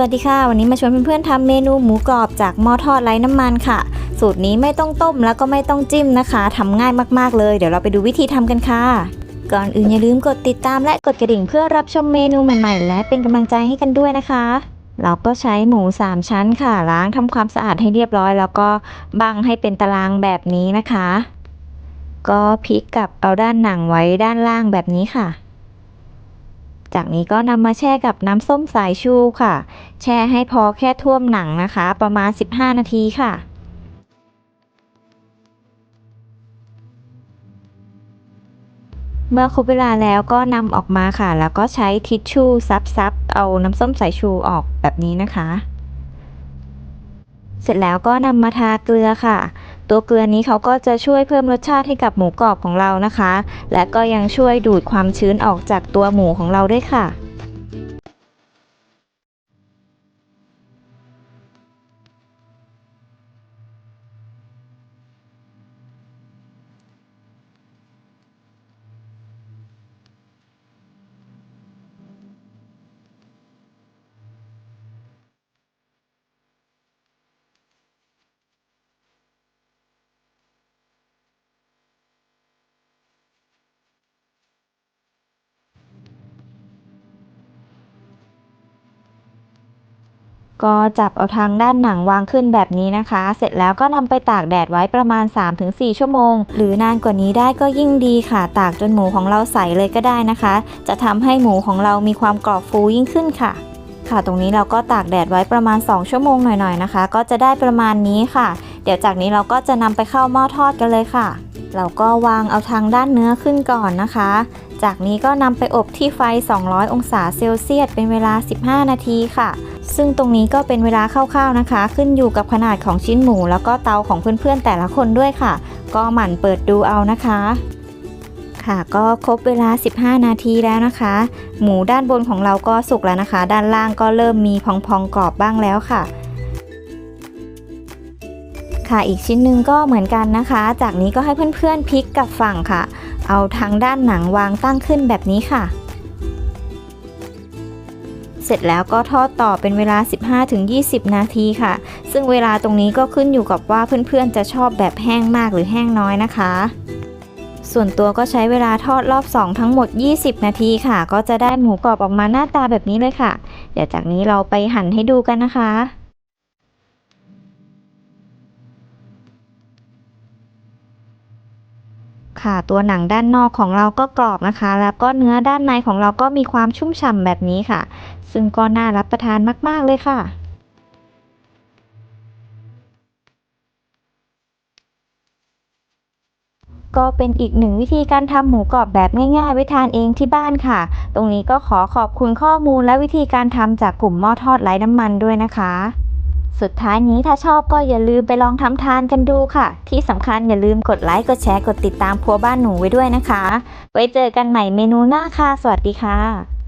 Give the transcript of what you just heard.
วัสดีค่ะ วันนี้มาชวนเพื่อนๆทำเมนูหมูกรอบจากหม้อทอดไร้น้ำมันค่ะ สูตรนี้ไม่ต้องต้มแล้วก็ไม่ต้องจิ้มนะคะทำง่ายมากๆเลย เดี๋ยวเราไปดูวิธีทำกันค่ะ ก่อนอื่นอย่าลืมกดติดตามและกดกระดิ่งเพื่อรับชมเมนูใหม่ๆ และเป็นกำลังใจให้กันด้วยนะคะ เราก็ใช้หมู 3 ชั้นค่ะ ล้างทำความสะอาดให้เรียบร้อย แล้วก็บังให้เป็นตารางแบบนี้นะคะ ก็พลิกกับเอาด้านหนังไว้ด้านล่างแบบนี้ค่ะ จากนี้ก็นำมาแช่กับน้ำส้มสายชูค่ะ แช่ให้พอแค่ท่วมหนังนะคะ ประมาณ 15 นาทีค่ะเมื่อครบเวลาแล้วก็นำออกมาค่ะ แล้วก็ใช้ทิชชู่ซับๆเอาน้ำส้มสายชูออกแบบนี้นะคะ เสร็จแล้วก็นำมาทาเกลือค่ะ ตัวเกลือนี้เขาก็จะช่วยเพิ่มรสชาติให้กับหมูกรอบของเรานะคะ และก็ยังช่วยดูดความชื้นออกจากตัวหมูของเราด้วยค่ะ ก็จับเอาทางด้านหนังวางขึ้นแบบนี้นะคะ เสร็จแล้วก็นำไปตากแดดไว้ประมาณ 3-4 ชั่วโมง หรือนานกว่านี้ได้ก็ยิ่งดีค่ะ ตากจนหมูของเราใสเลยก็ได้นะคะ จะทำให้หมูของเรามีความกรอบฟูยิ่งขึ้นค่ะ ค่ะ ตรงนี้เราก็ตากแดดไว้ประมาณ 2 ชั่วโมงหน่อยๆนะคะ ก็จะได้ประมาณนี้ค่ะ เดี๋ยวจากนี้เราก็จะนำไปเข้าหม้อทอดกันเลยค่ะ เราก็วางเอาทางด้านเนื้อขึ้นก่อนนะคะ จากนี้ก็นำไปอบที่ไฟ 200 องศาเซลเซียสเป็นเวลา 15 นาทีค่ะ ซึ่งตรงนี้ก็เป็นเวลาคร่าวๆนะคะ ขึ้นอยู่กับขนาดของชิ้นหมู แล้วก็เตาของเพื่อนๆแต่ละคนด้วยค่ะ ก็หมั่นเปิดดูเอานะคะ ค่ะก็ครบเวลา 15 นาทีแล้วนะคะ หมูด้านบนของเราก็สุกแล้วนะคะ ด้านล่างก็เริ่มมีพองๆกรอบบ้างแล้วค่ะค่ะอีกชิ้นหนึ่งก็เหมือนกันนะคะ จากนี้ก็ให้เพื่อนๆพลิกกลับฝั่งค่ะ เอาทางด้านหนังวางตั้งขึ้นแบบนี้ค่ะ สร็จแล้วก็ทอดต่อเป็นเวลา 15-20 นาทีค่ะ ซึ่งเวลาตรงนี้ก็ขึ้นอยู่กับว่าเพื่อนๆจะชอบแบบแห้งมากหรือแห้งน้อยนะคะส่วนตัวก็ใช้เวลาทอดรอบ 2 ทั้งหมด 20 นาทีค่ะ ก็จะได้หมูกรอบออกมาหน้าตาแบบนี้เลยค่ะ เดี๋ยวจากนี้เราไปหั่นให้ดูกันนะคะ ค่ะ ตัวหนังด้านนอกของเราก็กรอบนะคะ แล้วก็เนื้อด้านในของเราก็มีความชุ่มฉ่ำแบบนี้ค่ะ ซึ่งก็น่ารับประทานมาก ๆ เลยค่ะก็เป็นอีกหนึ่งวิธีการทำหมูกรอบแบบง่ายๆไว้ทานเองที่บ้านค่ะ ตรงนี้ก็ขอขอบคุณข้อมูลและวิธีการทำจากกลุ่มหม้อทอดไร้น้ำมันด้วยนะคะ สุดท้ายนี้ถ้าชอบก็อย่าลืมไปลองทำทานกันดูค่ะ ที่สำคัญอย่าลืมกดไลค์ กดแชร์ กดติดตามครัวบ้านหนูไว้ด้วยนะคะ ไว้เจอกันใหม่เมนูหน้าค่ะ สวัสดีค่ะ